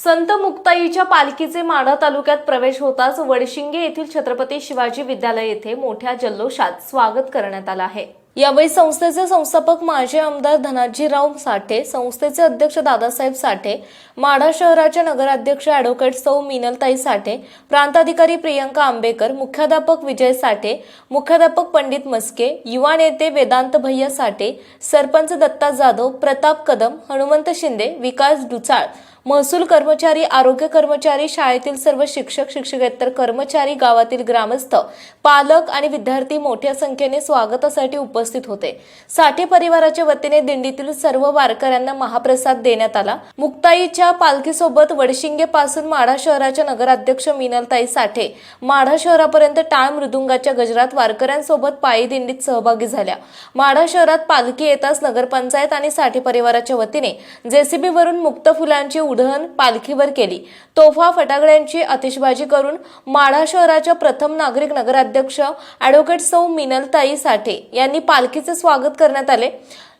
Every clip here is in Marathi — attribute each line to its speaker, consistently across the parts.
Speaker 1: संत मुक्ताईच्या पालखीचे माढा तालुक्यात प्रवेश होताच वडशिंगे येथील छत्रपती शिवाजी विद्यालय येथे मोठ्या जल्लोषात स्वागत करण्यात आलं आहे. यावेळी संस्थेचे संस्थापक माजी आमदार धनाजीराव साठे संस्थेचे अध्यक्ष दादासाहेब साठे माढा शहराच्या नगराध्यक्ष ॲडव्होकेट सौ मिनलताई साठे प्रांताधिकारी प्रियंका आंबेकर मुख्याध्यापक विजय साठे मुख्याध्यापक पंडित मस्के युवा नेते वेदांत भैया साठे सरपंच दत्ता जाधव प्रताप कदम हनुमंत शिंदे विकास डुचाळ महसूल कर्मचारी आरोग्य कर्मचारी शाळेतील सर्व शिक्षक शिक्षकेतर कर्मचारी गावातील ग्रामस्थ पालक आणि विद्यार्थी मोठ्या संख्येने स्वागतासाठी उपस्थित होते. साठे परिवाराच्या वतीने दिंडीतील सर्व वारकऱ्यांना महाप्रसाद देण्यात आला. मुक्ताईच्या पालखीसोबत वडशिंगे पासून माढा शहराच्या नगराध्यक्ष मिनलताई साठे माढा शहरापर्यंत टाळ मृदुंगाच्या गजरात वारकऱ्यांसोबत पायी दिंडीत सहभागी झाल्या. माढा शहरात पालखी येताच नगरपंचायत आणि साठे परिवाराच्या वतीने जेसीबीवरून मुक्त फुलांची उधळण पालखीवर केली. तोफा फटाकड्यांची आतिषबाजी करून माढा शहराच्या प्रथम नागरिक नगराध्यक्ष ॲडव्होकेट सौ मिनलताई साठे यांनी पालखीचे स्वागत करण्यात आले.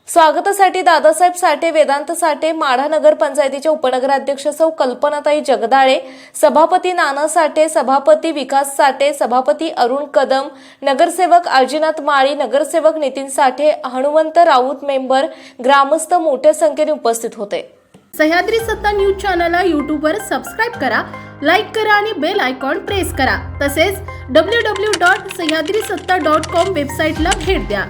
Speaker 1: स्वागतासाठी दादासाहेब साठे वेदांत साठे माढा नगर पंचायतीच्या उपनगराध्यक्ष सौ कल्पनाताई जगदाळे सभापती नाना साठे सभापती विकास साठे सभापती अरुण कदम नगरसेवक आजीनाथ माळी नगरसेवक नितीन साठे हनुमंत राऊत मेंबर ग्रामस्थ मोठ्या संख्येने उपस्थित होते.
Speaker 2: सह्याद्री सत्ता न्यूज चॅनलला यूट्यूबवर सबस्क्राईब करा लाईक करा आणि बेल आयकॉन प्रेस करा. तसेच डब्ल्यू डब्ल्यू डॉट सह्याद्री सत्ता डॉट कॉम वेबसाईटला भेट द्या.